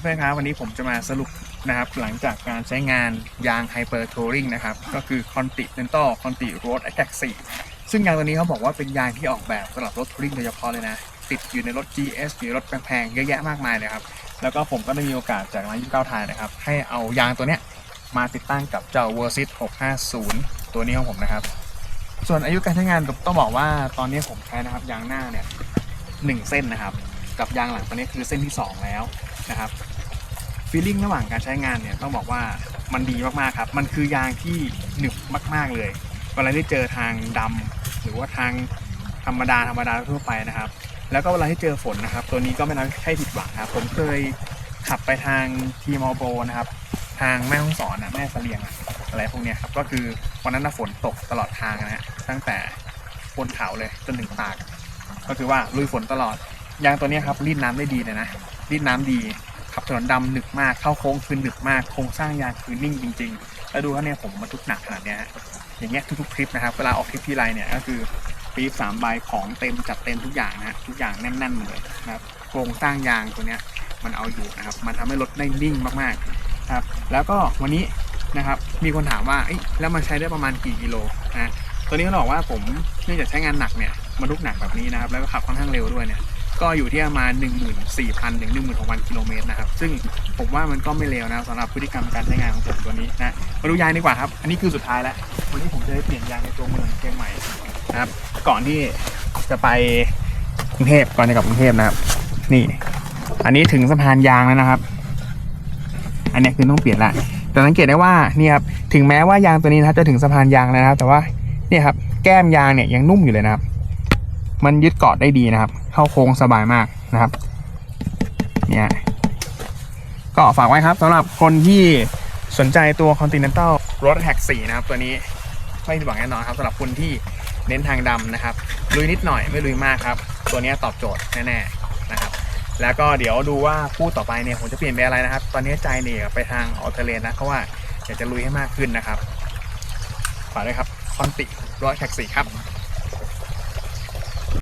เพื่อนๆครับวันนี้ผมจะมาสรุปนะครับ หลังจากการใช้งานยาง Hyper Touring นะครับ ก็คือ Continental Conti Road Attack 4 ซึ่งยางตัวนี้เขาบอกว่าเป็นยางที่ออกแบบสำหรับรถทัวริงโดยเฉพาะเลยนะ ติดอยู่ในรถ GS หรือรถแพงๆเยอะแยะมากมายเลยครับ แล้วก็ผมก็ได้มีโอกาสจากร้าน29ทายนะครับ ให้เอายางตัวเนี้ยมาติดตั้งกับเจ้า Versys 650 ตัวนี้ของผมนะครับ ส่วนอายุการใช้งานต้องบอกว่าตอนนี้ผมใช้นะครับยางหน้าเนี่ยหนึ่งเส้นนะครับ กับยางหลังตอนนี้คือเส้นที่ 2 แล้วนะครับฟีลลิ่งระหว่างการใช้งานเนี่ยต้องบอกว่ามันดีมากๆครับ มันคือยางที่หนึบมาก ๆเลยเวลาที่เจอทางดำหรือว่าทางธรรมดาธรรมดาทั่วไปนะครับ แล้วก็เวลาที่เจอฝนนะครับ ตัวนี้ก็ไม่น่าให้ผิดหวังครับผมเคยขับไปทางทีมอโบนะครับ ทางแม่ฮ่องสอนนะแม่เสลียงอะอะไรพวกเนี้ยครับก็คือวันนั้นนะฝนตกตลอดทางนะฮะตั้งแต่บนเขาเลยจนถึงปาก ก็คือว่าลุยฝนตลอด ยางตัวนี้ครับรีดน้ำได้ดีเลยนะรีดน้ำดีขับถนนดำหนึบมากเข้าโค้งคือหนึบมากโครงสร้างยางคือนิ่งจริง ๆ แล้วดูว่าเนี่ยผมบรรทุกหนักขนาดเนี้ยอย่างเงี้ยทุกๆทริปนะครับเวลาออกทริปที่ไรเนี่ยก็คือปี๊บสามใบของเต็มจัดเต็มทุกอย่างนะฮะทุกอย่างแน่นๆเลยนะครับโครงสร้างยางตัวเนี้ยมันเอาอยู่นะครับมันทำให้รถได้นิ่งมากๆครับแล้วก็วันนี้นะครับมีคนถามว่าแล้วมันใช้ได้ประมาณกี่กิโลนะตัวนี้เขาบอกว่าผมเนื่องจากใช้งานหนักเนี่ยบรรทุกหนักแบบนี้นะครับแล้วก็ขับค่อนข้างเร็วด้วยเนี่ย ก็อยู่ที่ประมาณ 14,000 ถึง 16,000 กิโลเมตรนะครับ ซึ่งผมว่ามันก็ไม่เลวนะสำหรับพฤติกรรมการใช้งานของผมตัวนี้นะ มาดูยางดีกว่าครับ อันนี้คือสุดท้ายแล้ว วันนี้ผมจะได้เปลี่ยนยางในตัวเมืองเชียงใหม่นะครับ ก่อนที่จะไปกรุงเทพ ก่อนจะกลับกรุงเทพนะครับ นี่ อันนี้ถึงสะพานยางแล้วนะครับ อันนี้คือต้องเปลี่ยนละ แต่สังเกตได้ว่านี่ครับ ถึงแม้ว่ายางตัวนี้นะครับจะถึงสะพานยางแล้วนะครับ แต่ว่าเนี่ยครับ แก้มยางเนี่ยยังนุ่มอยู่เลยนะครับ มันยึดเกาะได้ดีนะครับ เข้าโค้งสบายมากนะครับ เนี่ยก็ฝากไว้ครับสำหรับคนที่สนใจตัว Continental Road Attack 4 นะครับ ตัวนี้ไม่ผิดหวังแน่นอนครับสำหรับคนที่เน้นทางดำนะครับ ลุยนิดหน่อยไม่ลุยมากครับ ตัวนี้ตอบโจทย์แน่ๆนะครับ แล้วก็เดี๋ยวดูว่าคู่ต่อไปเนี่ยผมจะเปลี่ยนไปอะไรนะครับ ตอนนี้ใจเนี่ยไปทางออเทเลนนะเพราะว่าอยากจะลุยให้มากขึ้นนะครับ ฝากด้วยครับ Conti Road Attack 4ครับ